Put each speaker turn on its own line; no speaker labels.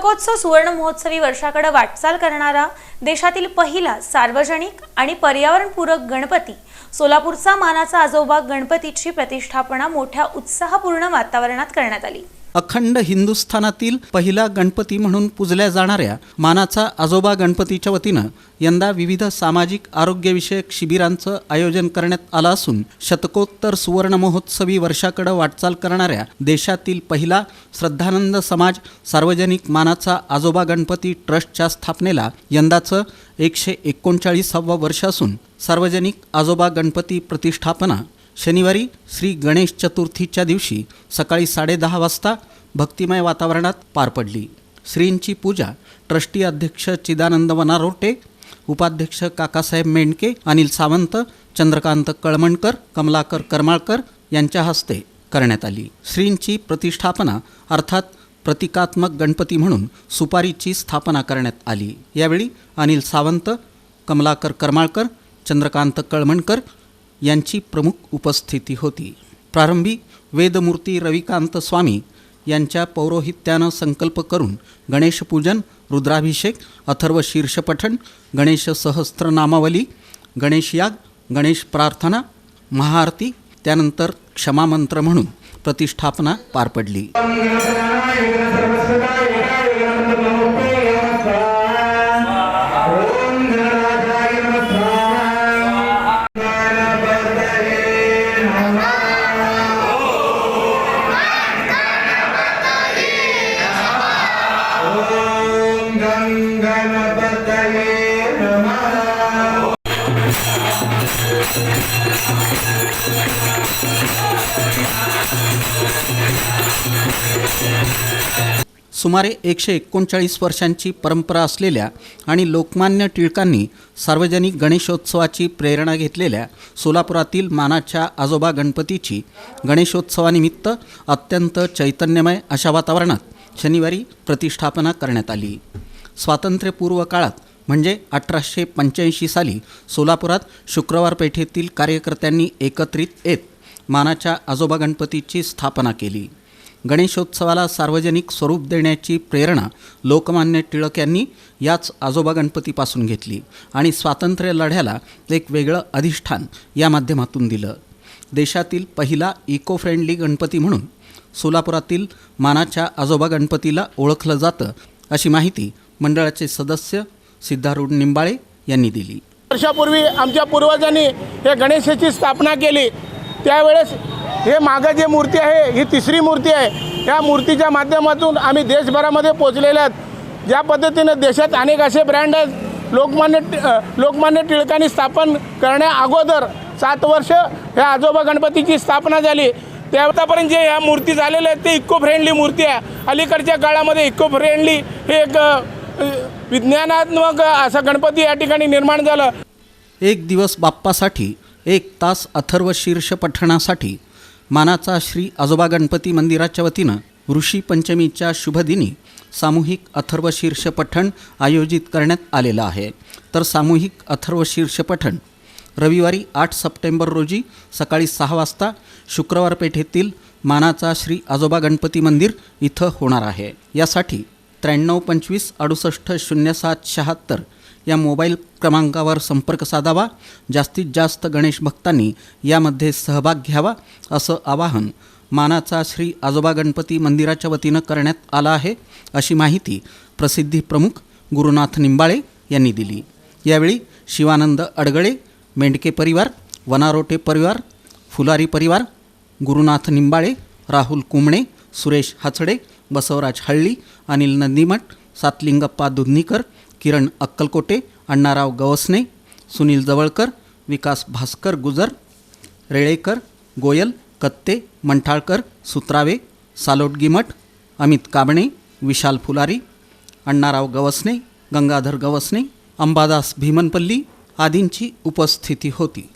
पुस्तकोत्सव सुवर्ण महोत्सवी वर्षाकडे वाटचाल करणारा देशातील पहिला सार्वजनिक आणि पर्यावरणपूरक गणपती सोलापूरचा मानाचा आजोबा गणपतीची प्रतिष्ठापना मोठ्या उत्साहपूर्ण वातावरणात करण्यात आली.
अखंड हिंदुस्थानातील पहिला गणपती म्हणून पूजल्या जाणाऱ्या मानाचा आजोबा गणपतीच्या वतीनं यंदा विविध सामाजिक आरोग्यविषयक शिबिरांचं आयोजन करण्यात आलं असून शतकोत्तर सुवर्ण महोत्सवी वर्षाकडे वाटचाल करणाऱ्या देशातील पहिला श्रद्धानंद समाज सार्वजनिक मानाचा आजोबा गणपती ट्रस्टच्या स्थापनेला यंदाचं एकशे एकोणचाळीसावं वर्ष असून सार्वजनिक आजोबा गणपती प्रतिष्ठापना शनिवारी श्री गणेश चतुर्थीच्या दिवशी सकाळी साडेदहा वाजता भक्तिमय वातावरणात पार पडली. श्रींची पूजा ट्रस्टी अध्यक्ष चिदानंद वनारोटे उपाध्यक्ष काकासाहेब मेंढके अनिल सावंत चंद्रकांत कळमणकर कमलाकर करमाळकर यांच्या हस्ते करण्यात आली. श्रींची प्रतिष्ठापना अर्थात प्रतिकात्मक गणपती म्हणून सुपारीची स्थापना करण्यात आली. यावेळी अनिल सावंत कमलाकर करमाळकर चंद्रकांत कळमणकर यांची प्रमुख उपस्थिती होती. प्रारंभी वेदमूर्ती रविकांत स्वामी यांच्या पौरोहित्यानं संकल्प करून गणेशपूजन रुद्राभिषेक अथर्व शीर्षपठण गणेश सहस्त्रनामावली गणेशयाग गणेश प्रार्थना महाआरती त्यानंतर क्षमामंत्र म्हणून प्रतिष्ठापना पार पडली. सुमारे एकशे एकोणचाळीस वर्षांची परंपरा असलेल्या आणि लोकमान्य टिळकांनी सार्वजनिक गणेशोत्सवाची प्रेरणा घेतलेल्या सोलापुरातील मानाच्या आजोबा गणपतीची गणेशोत्सवानिमित्त अत्यंत चैतन्यमय अशा वातावरणात शनिवारी प्रतिष्ठापना करण्यात आली. स्वातंत्र्यपूर्व काळात म्हणजे अठराशे पंच्याऐंशी साली सोलापुरात शुक्रवार पेठेतील कार्यकर्त्यांनी एकत्रित येत मानाच्या आजोबा गणपतीची स्थापना केली. गणेशोत्सवाला सार्वजनिक स्वरूप देण्याची प्रेरणा लोकमान्य टिळक यांनी याच आजोबा गणपतीपासून घेतली आणि स्वातंत्र्य लढ्याला एक वेगळं अधिष्ठान या माध्यमातून दिलं. देशातील पहिला इको फ्रेंडली गणपती म्हणून सोलापुरातील मानाच्या आजोबा गणपतीला ओळखलं जातं अशी माहिती मंडळाचे सदस्य सिद्धारूढ निंबाळे यांनी दिली.
वर्षापूर्वी आमच्या पूर्वजांनी हे गणेशाची स्थापना केली. त्यावेळेस हे मागं जे मूर्ती आहे ही तिसरी मूर्ती आहे. या मूर्तीच्या माध्यमातून आम्ही देशभरामध्ये पोचलेले आहेत. ज्या पद्धतीनं देशात अनेक असे ब्रँड आहेत लोकमान्य टि- लोकमान्य टिळकांनी स्थापन करण्या अगोदर सात वर्ष ह्या आजोबा गणपतीची स्थापना झाली. त्यापर्यंत जे ह्या मूर्ती झालेल्या आहेत ते इको फ्रेंडली मूर्ती आहे. अलीकडच्या काळामध्ये इको फ्रेंडली हे एक विज्ञानात्मक असा गणपती या ठिकाणी निर्माण झालं.
एक दिवस बाप्पासाठी एक तास अथर्व शीर्ष पठणासाठी मानाचा श्री आजोबा गणपती मंदिराच्या वतीनं ऋषी पंचमीच्या शुभदिनी सामूहिक अथर्व शीर्ष पठण आयोजित करण्यात आलेलं आहे. तर सामूहिक अथर्व शीर्ष पठण रविवारी आठ सप्टेंबर रोजी सकाळी सहा वाजता शुक्रवार पेठेतील मानाचा श्री आजोबा गणपती मंदिर इथं होणार आहे. यासाठी त्र्याण्णव पंचवीस अडुसष्ट शून्य सात शहात्तर या मोबाईल क्रमांकावर संपर्क साधावा. जास्तीत जास्त गणेश भक्तांनी यामध्ये सहभाग घ्यावा असं आवाहन मानाचा श्री आजोबा गणपती मंदिराच्या वतीनं करण्यात आला आहे. अशी माहिती प्रसिद्धी प्रमुख गुरुनाथ निंबाळे यांनी दिली. यावेळी शिवानंद अडगळे मेंढके परिवार वनारोटे परिवार फुलारी परिवार गुरुनाथ निंबाळे राहुल कुंबणे सुरेश हाचडे बसवराज हळ्ळी अनिल नंदीमठ सातलिंगप्पा दुधनीकर किरण अक्कलकोटे अण्णाराव गवसने सुनील जवळकर विकास भास्कर गुजर रेळेकर गोयल कत्ते मंठाळकर सुत्रावे सालोटगीमठ अमित काबणे विशाल फुलारी अण्णाराव गवसने गंगाधर गवसने अंबादास भीमनपल्ली आदींची उपस्थिती होती.